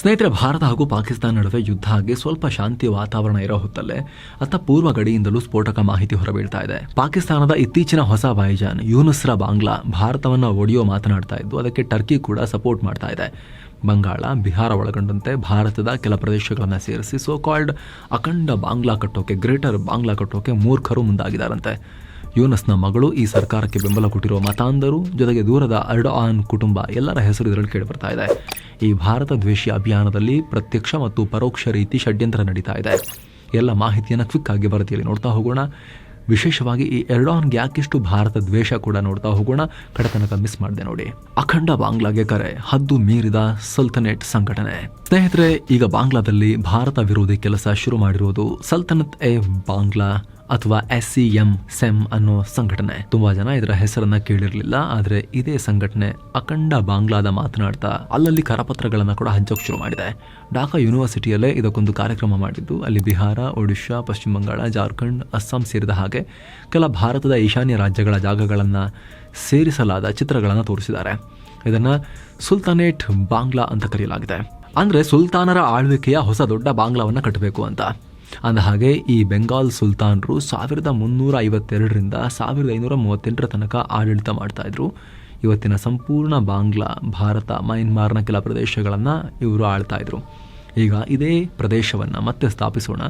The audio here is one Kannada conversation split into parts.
ಸ್ನೇಹಿತರೆ, ಭಾರತ ಹಾಗೂ ಪಾಕಿಸ್ತಾನ ನಡುವೆ ಯುದ್ಧ ಆಗಿ ಸ್ವಲ್ಪ ಶಾಂತಿ ವಾತಾವರಣ ಇರೋ ಹೊತ್ತಲ್ಲೇ ಅತ್ತ ಪೂರ್ವ ಗಡಿಯಿಂದಲೂ ಸ್ಫೋಟಕ ಮಾಹಿತಿ ಹೊರಬೀಳ್ತಾ ಇದೆ. ಪಾಕಿಸ್ತಾನದ ಇತ್ತೀಚಿನ ಹೊಸ ಬಾಯಿಜಾನ್ ಯೂನುಸ್ರ ಬಾಂಗ್ಲಾ ಭಾರತವನ್ನು ಒಡಿಯೋ ಮಾತನಾಡ್ತಾ ಇದ್ದು, ಅದಕ್ಕೆ ಟರ್ಕಿ ಕೂಡ ಸಪೋರ್ಟ್ ಮಾಡ್ತಾ ಇದೆ. ಬಂಗಾಳ, ಬಿಹಾರ ಒಳಗೊಂಡಂತೆ ಭಾರತದ ಕೆಲ ಪ್ರದೇಶಗಳನ್ನು ಸೇರಿಸಿ ಸೋ ಕಾಲ್ಡ್ ಅಖಂಡ ಬಾಂಗ್ಲಾ ಕಟ್ಟೋಕೆ, ಗ್ರೇಟರ್ ಬಾಂಗ್ಲಾ ಕಟ್ಟೋಕೆ ಮೂರ್ಖರು ಮುಂದಾಗಿದ್ದಾರಂತೆ. ಯೂನಸ್ನ ಮಗಳು ಈ ಸರ್ಕಾರಕ್ಕೆ ಬೆಂಬಲ ಕೊಟ್ಟಿರುವ ಮತಾಂಧರು, ಜೊತೆಗೆ ದೂರದ ಅರ್ಡಾನ್ ಕುಟುಂಬ ಎಲ್ಲರ ಹೆಸರು ಇದರಲ್ಲಿ ಕೇಳಿಬರ್ತಾ ಇದೆ. ಈ ಭಾರತ ದ್ವೇಷಿ ಅಭಿಯಾನದಲ್ಲಿ ಪ್ರತ್ಯಕ್ಷ ಮತ್ತು ಪರೋಕ್ಷ ರೀತಿ ಷಡ್ಯಂತ್ರ ನಡೀತಾ ಇದೆ. ಎಲ್ಲ ಮಾಹಿತಿಯನ್ನು ಕ್ವಿಕ್ ಆಗಿ ವರದಿಯಲ್ಲಿ ನೋಡ್ತಾ ಹೋಗೋಣ. ವಿಶೇಷವಾಗಿ ಈ ಎರ್ಡಾನ್ಗೆ ಯಾಕೆಷ್ಟು ಭಾರತ ದ್ವೇಷ ಕೂಡ ನೋಡ್ತಾ ಹೋಗೋಣ. ಕಡತನಕ ಮಿಸ್ ಮಾಡಿದೆ ನೋಡಿ. ಅಖಂಡ ಬಾಂಗ್ಲಾಗೆ ಕರೆ, ಹದ್ದು ಮೀರಿದ ಸಲ್ತನೇಟ್ ಸಂಘಟನೆ. ಸ್ನೇಹಿತರೆ, ಈಗ ಬಾಂಗ್ಲಾದಲ್ಲಿ ಭಾರತ ವಿರೋಧಿ ಕೆಲಸ ಶುರು ಮಾಡಿರುವುದು ಸಲ್ತನತ್ ಎ ಬಾಂಗ್ಲಾ. ಅಥವಾ ಎಸ್ ಸಿ ಎಂ ಸೆಮ್ ಅನ್ನೋ ಸಂಘಟನೆ. ತುಂಬಾ ಜನ ಇದರ ಹೆಸರನ್ನ ಕೇಳಿರ್ಲಿಲ್ಲ, ಆದ್ರೆ ಇದೇ ಸಂಘಟನೆ ಅಖಂಡ ಬಾಂಗ್ಲಾದ ಮಾತನಾಡ್ತಾ ಅಲ್ಲಲ್ಲಿ ಕರಪತ್ರಗಳನ್ನ ಕೂಡ ಹಂಚೋಕ್ ಶುರು ಮಾಡಿದೆ. ಢಾಕಾ ಯೂನಿವರ್ಸಿಟಿಯಲ್ಲೇ ಇದಕ್ಕೊಂದು ಕಾರ್ಯಕ್ರಮ ಮಾಡಿದ್ದು. ಅಲ್ಲಿ ಬಿಹಾರ, ಒಡಿಶಾ, ಪಶ್ಚಿಮ ಬಂಗಾಳ, ಜಾರ್ಖಂಡ್, ಅಸ್ಸಾಂ ಸೇರಿದ ಹಾಗೆ ಕೆಲ ಭಾರತದ ಈಶಾನ್ಯ ರಾಜ್ಯಗಳ ಜಾಗಗಳನ್ನ ಸೇರಿಸಲಾದ ಚಿತ್ರಗಳನ್ನು ತೋರಿಸಿದ್ದಾರೆ. ಇದನ್ನ ಸುಲ್ತಾನೇಟ್ ಬಾಂಗ್ಲಾ ಅಂತ ಕರೆಯಲಾಗಿದೆ. ಅಂದ್ರೆ ಸುಲ್ತಾನರ ಆಳ್ವಿಕೆಯ ಹೊಸ ದೊಡ್ಡ ಬಾಂಗ್ಲಾವನ್ನ ಕಟ್ಟಬೇಕು ಅಂತ. ಅಂದ ಹಾಗೆ ಈ ಬೆಂಗಾಲ್ ಸುಲ್ತಾನರು ಸಾವಿರದ ಮುನ್ನೂರ ಐವತ್ತೆರಡರಿಂದ ಸಾವಿರದ ಐನೂರ ಮೂವತ್ತೆಂಟರ ತನಕ ಆಡಳಿತ ಮಾಡ್ತಾಯಿದ್ರು ಇವತ್ತಿನ ಸಂಪೂರ್ಣ ಬಾಂಗ್ಲಾ, ಭಾರತ, ಮಯನ್ಮಾರ್ನ ಕೆಲ ಪ್ರದೇಶಗಳನ್ನು ಇವರು ಆಳ್ತಾಯಿದ್ರು ಈಗ ಇದೇ ಪ್ರದೇಶವನ್ನು ಮತ್ತೆ ಸ್ಥಾಪಿಸೋಣ.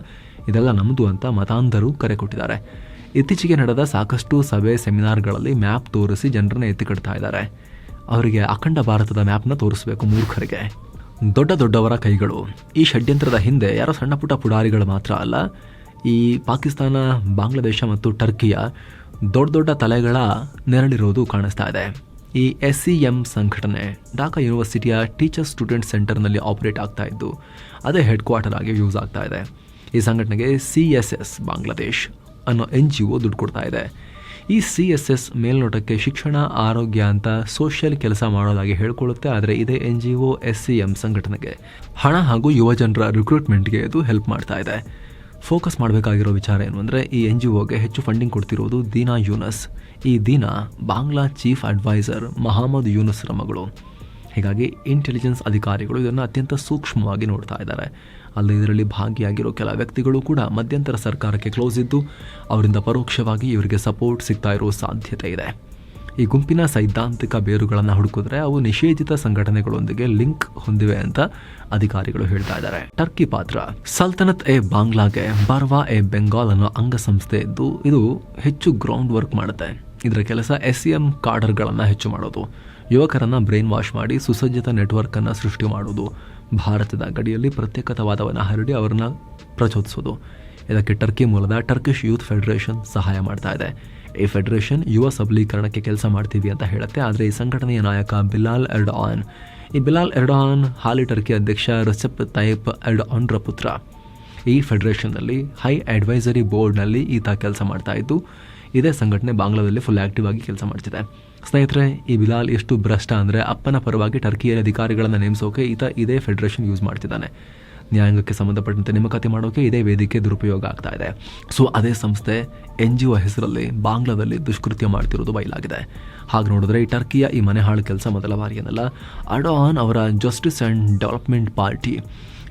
ಇದೆಲ್ಲ ನಮ್ಮದು ಅಂತ ಮತಾಂಧರು ಕರೆ ಕೊಟ್ಟಿದ್ದಾರೆ. ಇತ್ತೀಚೆಗೆ ನಡೆದ ಸಾಕಷ್ಟು ಸಭೆ, ಸೆಮಿನಾರ್ಗಳಲ್ಲಿ ಮ್ಯಾಪ್ ತೋರಿಸಿ ಜನರನ್ನ ಎತ್ತಿಕಡ್ತಾ ಇದ್ದಾರೆ. ಅವರಿಗೆ ಅಖಂಡ ಭಾರತದ ಮ್ಯಾಪ್ನ ತೋರಿಸಬೇಕು ಮೂರ್ಖರಿಗೆ. ದೊಡ್ಡ ದೊಡ್ಡವರ ಕೈಗಳು. ಈ ಷಡ್ಯಂತ್ರದ ಹಿಂದೆ ಯಾರೋ ಸಣ್ಣ ಪುಟ್ಟ ಪುಡಾರಿಗಳು ಮಾತ್ರ ಅಲ್ಲ, ಈ ಪಾಕಿಸ್ತಾನ, ಬಾಂಗ್ಲಾದೇಶ ಮತ್ತು ಟರ್ಕಿಯ ದೊಡ್ಡ ದೊಡ್ಡ ತಲೆಗಳ ನೆರಳಿರೋದು ಕಾಣಿಸ್ತಾ ಇದೆ. ಈ ಎಸ್ ಸಿ ಎಂ ಸಂಘಟನೆ ಢಾಕಾ ಯೂನಿವರ್ಸಿಟಿಯ ಟೀಚರ್ ಸ್ಟೂಡೆಂಟ್ ಸೆಂಟರ್ನಲ್ಲಿ ಆಪರೇಟ್ ಆಗ್ತಾ ಇದ್ದು, ಅದೇ ಹೆಡ್ ಕ್ವಾರ್ಟರ್ ಆಗಿ ಯೂಸ್ ಆಗ್ತಾ ಇದೆ. ಈ ಸಂಘಟನೆಗೆ ಸಿ ಎಸ್ ಎಸ್, ಬಾಂಗ್ಲಾದೇಶ್ ಅನ್ನೋ ಎನ್ ಜಿ ಒ ದುಡ್ಡು ಕೊಡ್ತಾ ಇದೆ. ಈ ಸಿ ಎಸ್ ಎಸ್ ಮೇಲ್ನೋಟಕ್ಕೆ ಶಿಕ್ಷಣ, ಆರೋಗ್ಯ ಅಂತ ಸೋಷಿಯಲ್ ಕೆಲಸ ಮಾಡೋದಾಗಿ ಹೇಳ್ಕೊಳ್ಳುತ್ತೆ, ಆದರೆ ಇದೇ N G O, S C M ಸಂಘಟನೆಗೆ. ಹಣ ಹಾಗೂ ಯುವಜನರ ರಿಕ್ರೂಟ್ಮೆಂಟ್ಗೆ ಇದು ಹೆಲ್ಪ್ ಮಾಡ್ತಾ ಇದೆ. ಫೋಕಸ್ ಮಾಡಬೇಕಾಗಿರೋ ವಿಚಾರ ಏನು ಅಂದರೆ, ಈ ಎನ್ ಜಿ ಒಗೆ ಹೆಚ್ಚು ಫಂಡಿಂಗ್ ಕೊಡ್ತಿರೋದು ದೀನಾ ಯೂನಸ್. ಈ ದೀನಾ ಬಾಂಗ್ಲಾ ಚೀಫ್ ಅಡ್ವೈಸರ್ ಮಹಮ್ಮದ್ ಯೂನಸ್ರ ಮಗಳು. ಹೀಗಾಗಿ ಇಂಟೆಲಿಜೆನ್ಸ್ ಅಧಿಕಾರಿಗಳು ಇದನ್ನು ಅತ್ಯಂತ ಸೂಕ್ಷ್ಮವಾಗಿ ನೋಡ್ತಾ ಇದ್ದಾರೆ. ಅಲ್ಲಿ ಇದರಲ್ಲಿ ಭಾಗಿಯಾಗಿರೋ ಕೆಲ ವ್ಯಕ್ತಿಗಳು ಕೂಡ ಮಧ್ಯಂತರ ಸರ್ಕಾರಕ್ಕೆ ಕ್ಲೋಸ್ ಇದ್ದು, ಅವರಿಂದ ಪರೋಕ್ಷವಾಗಿ ಇವರಿಗೆ ಸಪೋರ್ಟ್ ಸಿಗ್ತಾ ಇರೋ ಸಾಧ್ಯತೆ ಇದೆ. ಈ ಗುಂಪಿನ ಸೈದ್ಧಾಂತಿಕ ಬೇರುಗಳನ್ನು ಹುಡುಕಿದ್ರೆ ಅವು ನಿಷೇಧಿತ ಸಂಘಟನೆಗಳೊಂದಿಗೆ ಲಿಂಕ್ ಹೊಂದಿವೆ ಅಂತ ಅಧಿಕಾರಿಗಳು ಹೇಳ್ತಾ ಇದ್ದಾರೆ. ಟರ್ಕಿ ಪಾತ್ರ. ಸಲ್ತನತ್ ಎ ಬಾಂಗ್ಲಾಗೆ ಬರ್ವಾ ಎ ಬೆಂಗಾಲ್ ಅನ್ನೋ ಅಂಗಸಂಸ್ಥೆ ಇದ್ದು, ಇದು ಹೆಚ್ಚು ಗ್ರೌಂಡ್ ವರ್ಕ್ ಮಾಡುತ್ತೆ. ಇದರ ಕೆಲಸ ಎಸ್ ಸಿ ಎಂ ಕಾರ್ಡರ್ಗಳನ್ನು ಹೆಚ್ಚು ಮಾಡೋದು. ಯುವಕರನ್ನ ಬ್ರೈನ್ ವಾಶ್ ಮಾಡಿ ಸುಸಜ್ಜಿತ ನೆಟ್ವರ್ಕ್ ಅನ್ನ ಸೃಷ್ಟಿ ಮಾಡುವುದು ಭಾರತದ ಗಡಿಯಲ್ಲಿ ಪ್ರತ್ಯೇಕತಾವಾದವನ್ನು ಹರಡಿ ಅವರನ್ನ ಪ್ರಚೋದಿಸೋದು. ಇದಕ್ಕೆ ಟರ್ಕಿ ಮೂಲದ ಟರ್ಕಿಶ್ ಯೂತ್ ಫೆಡರೇಷನ್ ಸಹಾಯ ಮಾಡ್ತಾ ಇದೆ. ಈ ಫೆಡರೇಷನ್ ಯುವ ಸಬಲೀಕರಣಕ್ಕೆ ಕೆಲಸ ಮಾಡ್ತೀವಿ ಅಂತ ಹೇಳುತ್ತೆ, ಆದರೆ ಈ ಸಂಘಟನೆಯ ನಾಯಕ ಬಿಲಾಲ್ ಎರ್ಡಾನ್. ಈ ಬಿಲಾಲ್ ಎರ್ಡಾನ್ ಹಾಲಿ ಟರ್ಕಿ ಅಧ್ಯಕ್ಷ ರೆಸೆಪ್ ತೈಪ್ ಆನ್ರ ಪುತ್ರ. ಈ ಫೆಡರೇಷನ್ನಲ್ಲಿ ಹೈ ಅಡ್ವೈಸರಿ ಬೋರ್ಡ್ನಲ್ಲಿ ಈತ ಕೆಲಸ ಮಾಡ್ತಾ ಇದ್ದು ಇದೇ ಸಂಘಟನೆ ಬಾಂಗ್ಲಾದಲ್ಲಿ ಫುಲ್ ಆಕ್ಟಿವ್ ಆಗಿ ಕೆಲಸ ಮಾಡ್ತಿದೆ. ಸ್ನೇಹಿತರೆ, ಈ ಬಿಲಾಲ್ ಎಷ್ಟು ಭ್ರಷ್ಟ ಅಂದರೆ ಅಪ್ಪನ ಪರವಾಗಿ ಟರ್ಕಿಯಲ್ಲಿ ಅಧಿಕಾರಿಗಳನ್ನು ನೇಮಿಸೋಕೆ ಈತ ಇದೇ ಫೆಡರೇಷನ್ ಯೂಸ್ ಮಾಡ್ತಿದ್ದಾನೆ. ನ್ಯಾಯಾಂಗಕ್ಕೆ ಸಂಬಂಧಪಟ್ಟಂತೆ ನೇಮಕಾತಿ ಮಾಡೋಕೆ ಇದೇ ವೇದಿಕೆ ದುರುಪಯೋಗ ಆಗ್ತಾ ಇದೆ. ಸೊ ಅದೇ ಸಂಸ್ಥೆ ಎನ್ ಜಿ ಒ ಹೆಸರಲ್ಲಿ ಬಾಂಗ್ಲಾದಲ್ಲಿ ದುಷ್ಕೃತ್ಯ ಮಾಡ್ತಿರೋದು ಬಯಲಾಗಿದೆ. ಹಾಗೆ ನೋಡಿದ್ರೆ ಈ ಟರ್ಕಿಯ ಈ ಮನೆ ಹಾಳು ಕೆಲಸ ಮೊದಲ ಬಾರಿ ಏನಲ್ಲ ಅಡಾನ್ ಅವರ ಜಸ್ಟಿಸ್ ಆ್ಯಂಡ್ ಡೆವಲಪ್ಮೆಂಟ್ ಪಾರ್ಟಿ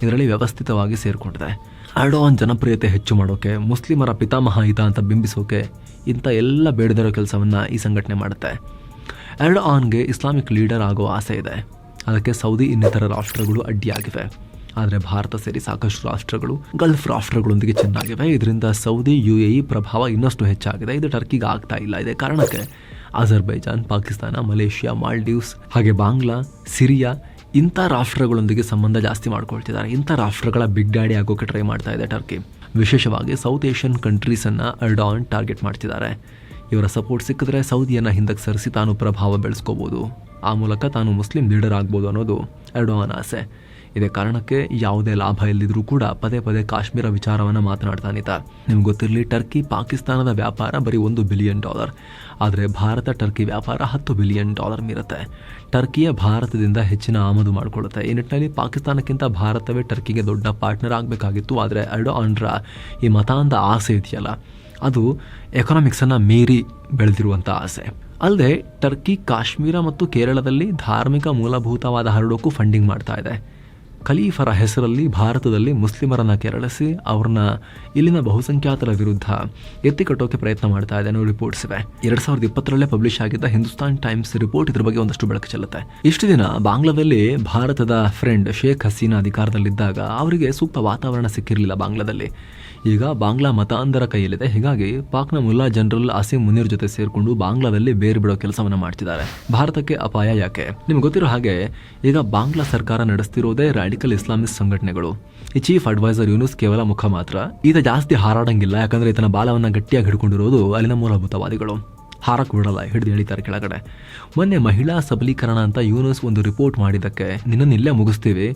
ಇದರಲ್ಲಿ ವ್ಯವಸ್ಥಿತವಾಗಿ ಸೇರಿಕೊಂಡಿದೆ. ಅರ್ಡೋನ್ ಜನಪ್ರಿಯತೆ ಹೆಚ್ಚು ಮಾಡೋಕೆ, ಮುಸ್ಲಿಮರ ಪಿತಾಮಹ ಈತ ಅಂತ ಬಿಂಬಿಸೋಕೆ ಇಂಥ ಎಲ್ಲ ಬೇಡದಿರೋ ಕೆಲಸವನ್ನು ಈ ಸಂಘಟನೆ ಮಾಡುತ್ತೆ. ಎರಡು ಆನ್ಗೆ ಇಸ್ಲಾಮಿಕ್ ಲೀಡರ್ ಆಗೋ ಆಸೆ ಇದೆ. ಅದಕ್ಕೆ ಸೌದಿ ಇನ್ನಿತರ ರಾಷ್ಟ್ರಗಳು ಅಡ್ಡಿಯಾಗಿವೆ. ಆದರೆ ಭಾರತ ಸೇರಿ ಸಾಕಷ್ಟು ರಾಷ್ಟ್ರಗಳು, ಗಲ್ಫ್ ರಾಷ್ಟ್ರಗಳೊಂದಿಗೆ ಚೆನ್ನಾಗಿವೆ. ಇದರಿಂದ ಸೌದಿ ಯು ಎ ಇ ಪ್ರಭಾವ ಇನ್ನಷ್ಟು ಹೆಚ್ಚಾಗಿದೆ. ಇದು ಟರ್ಕಿಗೆ ಆಗ್ತಾ ಇಲ್ಲ. ಇದೇ ಕಾರಣಕ್ಕೆ ಅಜರ್ಬೈಜಾನ್, ಪಾಕಿಸ್ತಾನ, ಮಲೇಷ್ಯಾ, ಮಾಲ್ಡೀವ್ಸ್ ಹಾಗೆ ಬಾಂಗ್ಲಾ, ಸಿರಿಯಾ ಇಂಥ ರಾಷ್ಟ್ರಗಳೊಂದಿಗೆ ಸಂಬಂಧ ಜಾಸ್ತಿ ಮಾಡ್ಕೊಳ್ತಿದ್ದಾರೆ. ಇಂಥ ರಾಷ್ಟ್ರಗಳ ಬಿಗ್ ಡ್ಯಾಡಿ ಆಗೋಕೆ ಟ್ರೈ ಮಾಡ್ತಾ ಇದೆ ಟರ್ಕಿ. ವಿಶೇಷವಾಗಿ ಸೌತ್ ಏಷ್ಯನ್ ಕಂಟ್ರೀಸನ್ನು ಅರ್ಡಾನ್ ಟಾರ್ಗೆಟ್ ಮಾಡ್ತಿದ್ದಾರೆ. ಇವರ ಸಪೋರ್ಟ್ ಸಿಕ್ಕಿದ್ರೆ ಸೌದಿಯನ್ನು ಹಿಂದಕ್ಕೆ ಸರಿಸಿ ತಾನು ಪ್ರಭಾವ ಬೆಳೆಸ್ಕೋಬೋದು. ಆ ಮೂಲಕ ತಾನು ಮುಸ್ಲಿಂ ಲೀಡರ್ ಆಗ್ಬೋದು ಅನ್ನೋದು ಅರ್ಡಾನ್ ಆಸೆ. ಇದೇ ಕಾರಣಕ್ಕೆ ಯಾವುದೇ ಲಾಭ ಇಲ್ಲದಿದ್ರೂ ಕೂಡ ಪದೇ ಪದೇ ಕಾಶ್ಮೀರ ವಿಚಾರವನ್ನು ಮಾತನಾಡ್ತಾನಿತ ನಿಮ್ಗೆ ಗೊತ್ತಿರಲಿ, ಟರ್ಕಿ ಪಾಕಿಸ್ತಾನದ ವ್ಯಾಪಾರ ಬರೀ ಒಂದು ಬಿಲಿಯನ್ ಡಾಲರ್. ಆದರೆ ಭಾರತ ಟರ್ಕಿ ವ್ಯಾಪಾರ ಹತ್ತು ಬಿಲಿಯನ್ ಡಾಲರ್ ಮೀರುತ್ತೆ. ಟರ್ಕಿಯ ಭಾರತದಿಂದ ಹೆಚ್ಚಿನ ಆಮದು ಮಾಡಿಕೊಳ್ಳುತ್ತೆ. ಈ ನಿಟ್ಟಿನಲ್ಲಿ ಪಾಕಿಸ್ತಾನಕ್ಕಿಂತ ಭಾರತವೇ ಟರ್ಕಿಗೆ ದೊಡ್ಡ ಪಾರ್ಟ್ನರ್ ಆಗಬೇಕಾಗಿತ್ತು. ಆದರೆ ಅರ್ಡೋನ್ರ ಈ ಮತಾಂಧ ಆಸೆ ಇದೆಯಲ್ಲ? ಅದು ಎಕನಾಮಿಕ್ಸನ್ನು ಮೀರಿ ಬೆಳೆದಿರುವಂಥ ಆಸೆ. ಅಲ್ಲದೆ ಟರ್ಕಿ, ಕಾಶ್ಮೀರ ಮತ್ತು ಕೇರಳದಲ್ಲಿ ಧಾರ್ಮಿಕ ಮೂಲಭೂತವಾದ ಹರಡೋಕ್ಕೂ ಫಂಡಿಂಗ್ ಮಾಡ್ತಾ ಇದೆ. ಖಲೀಫರ ಹೆಸರಲ್ಲಿ ಭಾರತದಲ್ಲಿ ಮುಸ್ಲಿಮರನ್ನು ಕೆರಳಿಸಿ ಅವ್ರನ್ನ ಇಲ್ಲಿನ ಬಹುಸಂಖ್ಯಾತರ ವಿರುದ್ಧ ಎತ್ತಿಕಟ್ಟೋಕೆ ಪ್ರಯತ್ನ ಮಾಡ್ತಾ ಇದೆ ಅನ್ನೋ ರಿಪೋರ್ಟ್ಸ್ ಇವೆ. ಎರಡ್ ಸಾವಿರದ ಇಪ್ಪತ್ತರಲ್ಲೇ ಪಬ್ಲಿಷ್ ಆಗಿದ್ದ ಹಿಂದೂಸ್ತಾನ್ ಟೈಮ್ಸ್ ರಿಪೋರ್ಟ್ ಇದ್ರ ಬಗ್ಗೆ ಒಂದಷ್ಟು ಬೆಳಕು ಚೆಲ್ಲುತ್ತೆ. ಇಷ್ಟು ದಿನ ಬಾಂಗ್ಲಾದಲ್ಲಿ ಭಾರತದ ಫ್ರೆಂಡ್ ಶೇಖ್ ಹಸೀನಾ ಅಧಿಕಾರದಲ್ಲಿದ್ದಾಗ ಅವರಿಗೆ ಸೂಕ್ತ ವಾತಾವರಣ ಸಿಕ್ಕಿರಲಿಲ್ಲ ಬಾಂಗ್ಲಾದಲ್ಲಿ. ಈಗ ಬಾಂಗ್ಲಾ ಮತಾಂಧರ ಕೈಯಲ್ಲಿದೆ. ಹೀಗಾಗಿ ಪಾಕ್ನ ಮುಲ್ಲಾ ಜನರಲ್ ಅಸೀಂ ಮುನೀರ್ ಜೊತೆ ಸೇರಿಕೊಂಡು ಬಾಂಗ್ಲಾದಲ್ಲಿ ಬೇರೆ ಬಿಡೋ ಕೆಲಸವನ್ನ ಮಾಡ್ತಿದ್ದಾರೆ. ಭಾರತಕ್ಕೆ ಅಪಾಯ ಯಾಕೆ? ನಿಮ್ಗೆ ಗೊತ್ತಿರೋ ಹಾಗೆ, ಈಗ ಬಾಂಗ್ಲಾ ಸರ್ಕಾರ ನಡೆಸ್ತಿರೋದೇ ರಾಡಿಕಲ್ ಇಸ್ಲಾಮಿಸ್ಟ್ ಸಂಘಟನೆಗಳು. ಈ ಚೀಫ್ ಅಡ್ವೈಸರ್ ಯೂನುಸ್ ಕೇವಲ ಮುಖ ಮಾತ್ರ. ಈತ ಜಾಸ್ತಿ ಹಾರಾಡಂಗಿಲ್ಲ, ಯಾಕಂದ್ರೆ ಈತನ ಬಾಲವನ್ನ ಗಟ್ಟಿಯಾಗಿ ಹಿಡ್ಕೊಂಡಿರೋದು ಅಲ್ಲಿನ ಮೂಲಭೂತವಾದಿಗಳು. ಹಾರಕ್ ಬಿಡಲ್ಲ ಹಿಡಿದು ಎಳಿತಾರೆ ಕೆಳಗಡೆ. ಮೊನ್ನೆ ಮಹಿಳಾ ಸಬಲೀಕರಣ ಅಂತ ಯೂನಸ್ ಒಂದು ರಿಪೋರ್ಟ್ ಮಾಡಿದ್ದಕ್ಕೆ ನಿನ್ನನ್ನು ಇಲ್ಲೇ ಮುಗಿಸ್ತೀವಿ.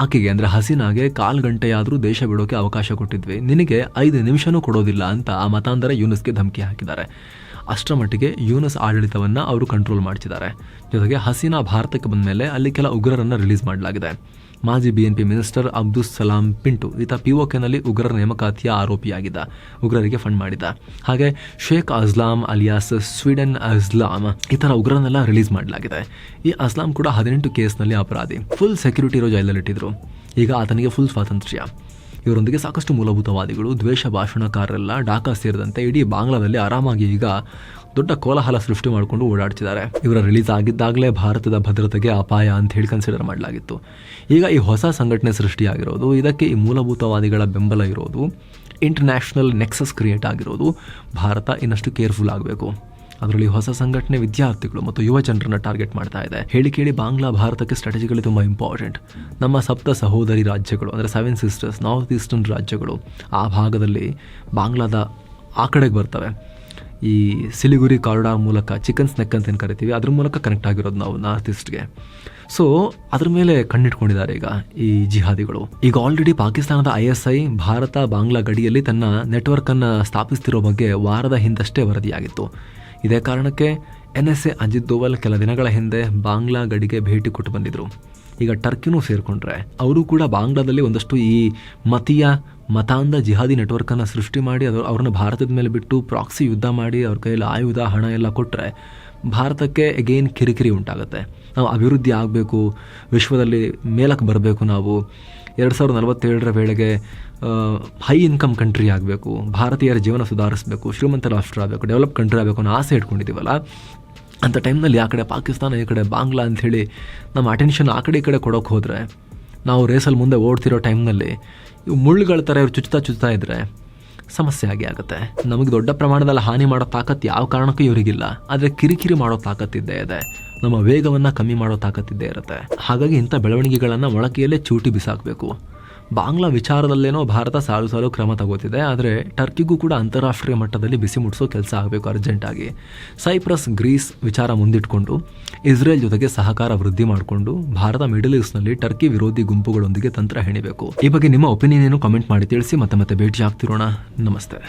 ಆಕೆಗೆ ಅಂದರೆ ಹಸಿನಾಗೆ ಕಾಲು ಗಂಟೆಯಾದರೂ ದೇಶ ಬಿಡೋಕೆ ಅವಕಾಶ ಕೊಟ್ಟಿದ್ವಿ. ನಿನಗೆ ಐದು ನಿಮಿಷನೂ ಕೊಡೋದಿಲ್ಲ ಅಂತ ಆ ಮತಾಂತರ ಯೂನಸ್ಗೆ ಧಮಕಿ ಹಾಕಿದ್ದಾರೆ. ಅಷ್ಟರ ಮಟ್ಟಿಗೆ ಯೂನಸ್ ಆಡಳಿತವನ್ನು ಅವರು ಕಂಟ್ರೋಲ್ ಮಾಡಿಸಿದ್ದಾರೆ ಜೊತೆಗೆ ಹಸೀನಾ ಭಾರತಕ್ಕೆ ಬಂದ ಮೇಲೆ ಅಲ್ಲಿ ಕೆಲ ಉಗ್ರರನ್ನು ರಿಲೀಸ್ ಮಾಡಲಾಗಿದೆ. ಮಾಜಿ ಬಿಎನ್ಪಿ ಮಿನಿಸ್ಟರ್ ಅಬ್ದುಲ್ ಸಲಾಂ ಪಿಂಟು, ಈತ ಪಿಒಕೆನಲ್ಲಿ ಉಗ್ರರ ನೇಮಕಾತಿಯ ಆರೋಪಿಯಾಗಿದ್ದ, ಉಗ್ರರಿಗೆ ಫಂಡ್ ಮಾಡಿದ್ದ. ಹಾಗೆ ಶೇಖ್ ಅಸ್ಲಾಂ ಅಲಿಯಾಸ್ ಸ್ವೀಡನ್ ಅಸ್ಲಾಂ ಈ ಥರ ಉಗ್ರರನ್ನೆಲ್ಲ ರಿಲೀಸ್ ಮಾಡಲಾಗಿದೆ. ಈ ಅಸ್ಲಾಂ ಕೂಡ ಹದಿನೆಂಟು ಕೇಸ್ನಲ್ಲಿ ಅಪರಾಧಿ. ಫುಲ್ ಸೆಕ್ಯೂರಿಟಿ ಇರೋ ಜೈಲಲ್ಲಿಟ್ಟಿದ್ರು ಈಗ ಆತನಿಗೆ ಫುಲ್ ಸ್ವಾತಂತ್ರ್ಯ. ಇವರೊಂದಿಗೆ ಸಾಕಷ್ಟು ಮೂಲಭೂತವಾದಿಗಳು, ದ್ವೇಷ ಭಾಷಣಕಾರರೆಲ್ಲ ಡಾಕಾ ಸೇರಿದಂತೆ ಇಡೀ ಬಾಂಗ್ಲಾದಲ್ಲಿ ಆರಾಮಾಗಿ ಈಗ ದೊಡ್ಡ ಕೋಲಾಹಲ ಸೃಷ್ಟಿ ಮಾಡಿಕೊಂಡು ಓಡಾಡ್ತಿದ್ದಾರೆ. ಇವರ ರಿಲೀಸ್ ಆಗಿದ್ದಾಗಲೇ ಭಾರತದ ಭದ್ರತೆಗೆ ಅಪಾಯ ಅಂತ ಹೇಳಿ ಕನ್ಸಿಡರ್ ಮಾಡಲಾಗಿತ್ತು. ಈಗ ಈ ಹೊಸ ಸಂಘಟನೆ ಸೃಷ್ಟಿಯಾಗಿರೋದು, ಇದಕ್ಕೆ ಈ ಮೂಲಭೂತವಾದಿಗಳ ಬೆಂಬಲ ಇರೋದು ಇಂಟರ್ನ್ಯಾಷನಲ್ ನೆಕ್ಸಸ್ ಕ್ರಿಯೇಟ್ ಆಗಿರೋದು, ಭಾರತ ಇನ್ನಷ್ಟು ಕೇರ್ಫುಲ್ ಆಗಬೇಕು. ಅದರಲ್ಲಿ ಹೊಸ ಸಂಘಟನೆ ವಿದ್ಯಾರ್ಥಿಗಳು ಮತ್ತು ಯುವ ಜನರನ್ನ ಟಾರ್ಗೆಟ್ ಮಾಡ್ತಾ ಇದೆ. ಹೇಳಿ ಕೇಳಿ ಬಾಂಗ್ಲಾ ಭಾರತಕ್ಕೆ ಸ್ಟ್ರಾಟಜಿಗಳು ತುಂಬ ಇಂಪಾರ್ಟೆಂಟ್ ನಮ್ಮ ಸಪ್ತ ಸಹೋದರಿ ರಾಜ್ಯಗಳು, ಅಂದರೆ ಸೆವೆನ್ ಸಿಸ್ಟರ್ಸ್ ನಾರ್ತ್ ಈಸ್ಟರ್ನ್ ರಾಜ್ಯಗಳು, ಆ ಭಾಗದಲ್ಲಿ ಬಾಂಗ್ಲಾದ ಆ ಕಡೆಗೆ ಬರ್ತವೆ. ಈ ಸಿಲಿಗುರಿ ಕಾರಿಡಾರ್ ಮೂಲಕ ಚಿಕನ್ ಸ್ನೆಕ್ ಅಂತ ಏನು ಕರಿತೀವಿ, ಅದ್ರ ಮೂಲಕ ಕನೆಕ್ಟ್ ಆಗಿರೋದು ನಾವು ನಾರ್ತ್ ಈಸ್ಟ್ಗೆ ಸೊ ಅದ್ರ ಮೇಲೆ ಕಣ್ಣಿಟ್ಕೊಂಡಿದ್ದಾರೆ ಈಗ ಈ ಜಿಹಾದಿಗಳು. ಈಗ ಆಲ್ರೆಡಿ ಪಾಕಿಸ್ತಾನದ I S I Bharat, Bangla ಗಡಿಯಲ್ಲಿ ತನ್ನ ನೆಟ್ವರ್ಕನ್ನು ಸ್ಥಾಪಿಸ್ತಿರೋ ಬಗ್ಗೆ ವಾರದ ಹಿಂದಷ್ಟೇ ವರದಿಯಾಗಿತ್ತು. ಇದೇ ಕಾರಣಕ್ಕೆ N S A Ajit Doval ಕೆಲ ದಿನಗಳ ಹಿಂದೆ ಬಾಂಗ್ಲಾ ಗಡಿಗೆ ಭೇಟಿ ಕೊಟ್ಟು ಬಂದಿದ್ರು. ಈಗ ಟರ್ಕಿನೂ ಸೇರಿಕೊಂಡ್ರೆ, ಅವರು ಕೂಡ ಬಾಂಗ್ಲಾದಲ್ಲಿ ಒಂದಷ್ಟು ಈ ಮತೀಯ ಮತಾಂಧ ಜಿಹಾದಿ ನೆಟ್ವರ್ಕನ್ನು ಸೃಷ್ಟಿ ಮಾಡಿ ಅದು ಅವ್ರನ್ನ ಭಾರತದ ಮೇಲೆ ಬಿಟ್ಟು ಪ್ರಾಕ್ಸಿ ಯುದ್ಧ ಮಾಡಿ ಅವ್ರ ಕೈಯಲ್ಲಿ ಆಯುಧ, ಹಣ ಎಲ್ಲ ಕೊಟ್ಟರೆ ಭಾರತಕ್ಕೆ ಎಗೇನ್ ಕಿರಿಕಿರಿ ಉಂಟಾಗುತ್ತೆ. ನಾವು ಅಭಿವೃದ್ಧಿ ಆಗಬೇಕು, ವಿಶ್ವದಲ್ಲಿ ಮೇಲಕ್ಕೆ ಬರಬೇಕು ನಾವು. ಎರಡು ಸಾವಿರದ ನಲವತ್ತೇಳರ ವೇಳೆಗೆ ಹೈ ಇನ್ಕಮ್ ಕಂಟ್ರಿ ಆಗಬೇಕು, ಭಾರತೀಯರ ಜೀವನ ಸುಧಾರಿಸಬೇಕು, ಶ್ರೀಮಂತ ರಾಷ್ಟ್ರ ಆಗಬೇಕು ಡೆವಲಪ್ ಕಂಟ್ರಿ ಆಗಬೇಕು ಅನ್ನೋ ಆಸೆ ಇಟ್ಕೊಂಡಿದ್ದೀವಲ್ಲ? ಅಂಥ ಟೈಮ್ನಲ್ಲಿ ಆ ಕಡೆ ಪಾಕಿಸ್ತಾನ, ಈ ಕಡೆ ಬಾಂಗ್ಲಾ ಅಂಥೇಳಿ ನಮ್ಮ ಅಟೆನ್ಷನ್ ಆ ಕಡೆ ಈ ಕಡೆ ಕೊಡೋಕೆ ಹೋದರೆ ನಾವು ರೇಸಲ್ಲಿ ಮುಂದೆ ಓಡ್ತಿರೋ ಟೈಮ್ನಲ್ಲಿ ಇವು ಮುಳ್ಳುಗಳ ಥರ ಇವ್ರು ಚುಚ್ತಾ ಚುಚ್ತಾ ಇದ್ದರೆ ಸಮಸ್ಯೆ ಆಗಿ ಆಗುತ್ತೆ. ನಮಗೆ ದೊಡ್ಡ ಪ್ರಮಾಣದಲ್ಲಿ ಹಾನಿ ಮಾಡೋ ತಾಕತ್ತು ಯಾವ ಕಾರಣಕ್ಕೂ ಇವರಿಗಿಲ್ಲ. ಆದರೆ ಕಿರಿಕಿರಿ ಮಾಡೋ ತಾಕತ್ತಿದ್ದೇ ಇದೆ. ನಮ್ಮ ವೇಗವನ್ನು ಕಮ್ಮಿ ಮಾಡೋ ತಾಕತ್ತಿದ್ದೇ ಇರುತ್ತೆ. ಹಾಗಾಗಿ ಇಂಥ ಬೆಳವಣಿಗೆಗಳನ್ನು ಮೊಳಕೆಯಲ್ಲೇ ಚೂಟಿ ಬಿಸಾಕಬೇಕು. ಬಾಂಗ್ಲಾ ವಿಚಾರದಲ್ಲೇನೋ ಭಾರತ ಸಾಲು ಸಾಲು ಕ್ರಮ ತಗೋತಿದೆ, ಆದರೆ ಟರ್ಕಿಗೂ ಕೂಡ ಅಂತಾರಾಷ್ಟ್ರೀಯ ಮಟ್ಟದಲ್ಲಿ ಬಿಸಿ ಮುಟ್ಟಿಸೋ ಕೆಲಸ ಆಗಬೇಕು ಅರ್ಜೆಂಟಾಗಿ ಸೈಪ್ರಸ್ ಗ್ರೀಸ್ ವಿಚಾರ ಮುಂದಿಟ್ಕೊಂಡು, ಇಸ್ರೇಲ್ ಜೊತೆಗೆ ಸಹಕಾರ ವೃದ್ಧಿ ಮಾಡಿಕೊಂಡು, ಭಾರತ ಮಿಡಲ್ ಈಸ್ಟ್ನಲ್ಲಿ ಟರ್ಕಿ ವಿರೋಧಿ ಗುಂಪುಗಳೊಂದಿಗೆ ತಂತ್ರ ಹೆಣಿಬೇಕು. ಈ ಬಗ್ಗೆ ನಿಮ್ಮ ಒಪಿನಿಯನ್ ಏನು? ಕಮೆಂಟ್ ಮಾಡಿ ತಿಳಿಸಿ, ಮತ್ತೆ ಮತ್ತೆ ಭೇಟಿ ಆಗ್ತಿರೋಣ ನಮಸ್ತೆ.